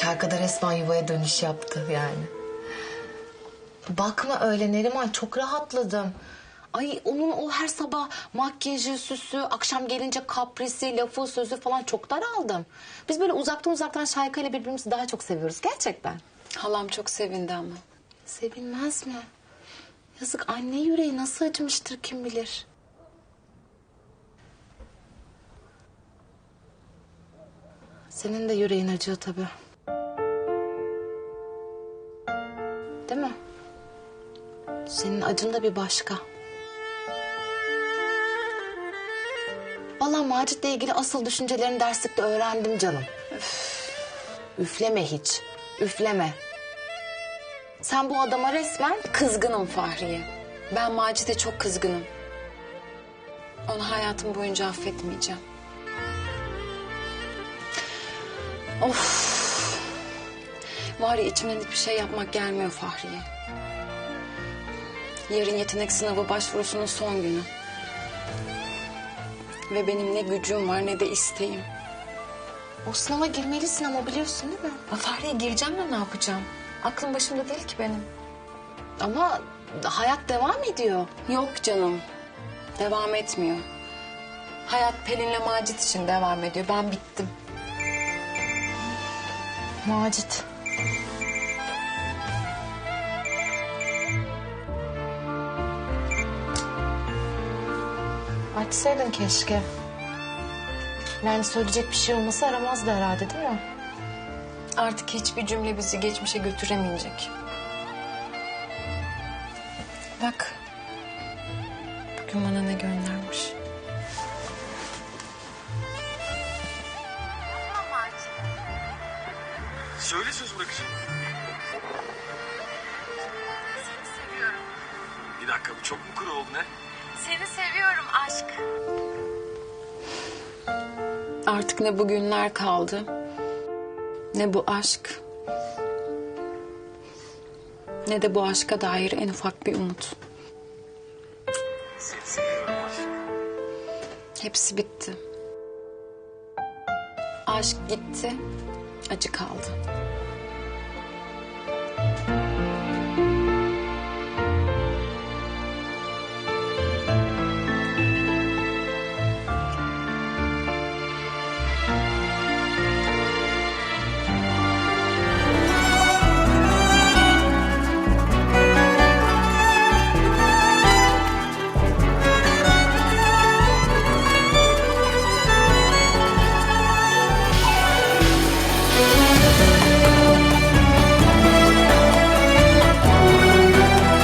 Şarkıda resmen yuvaya dönüş yaptı yani. Bakma öyle Neriman çok rahatladım. Ay onun o her sabah makyajı, süsü, akşam gelince kaprisi, lafı, sözü falan çok daraldım. Biz böyle uzaktan uzaktan şarkıyla birbirimizi daha çok seviyoruz gerçekten. Halam çok sevindi ama. Sevinmez mi? Yazık anne yüreği nasıl acımıştır kim bilir. Senin de yüreğin acıyor tabii. Senin acın da bir başka. Vallahi Macit'le ilgili asıl düşüncelerini derslikte öğrendim canım. Üf. Üfleme hiç. Üfleme. Sen bu adama resmen Kızgınım Fahriye. Ben Macit'e çok kızgınım. Onu hayatım boyunca affetmeyeceğim. Of. Var ya içimden hiçbir şey yapmak gelmiyor Fahriye. Yarın yetenek sınavı başvurusunun son günü. Ve benim ne gücüm var ne de isteğim. o sınava girmelisin ama biliyorsun değil mi? Fahriye gireceğim de ne yapacağım? Aklım başımda değil ki benim. Ama hayat devam ediyor. Yok canım. Devam etmiyor. Hayat Pelin'le Macit için devam ediyor. Ben bittim. Macit. Açsaydın keşke. Yani söyleyecek bir şey olmasa aramazdı herhalde değil mi? Artık hiçbir cümle bizi geçmişe götüremeyecek. Bak. Bugün bana ne göndermiş. Söyle söz bırakacağım. Seni seviyorum. Bir dakika bu çok mu kuru oldu ne? Aşk. Artık ne bugünler kaldı. Ne bu aşk. Ne de bu aşka dair en ufak bir umut. Hepsi bitti. Aşk gitti, acı kaldı.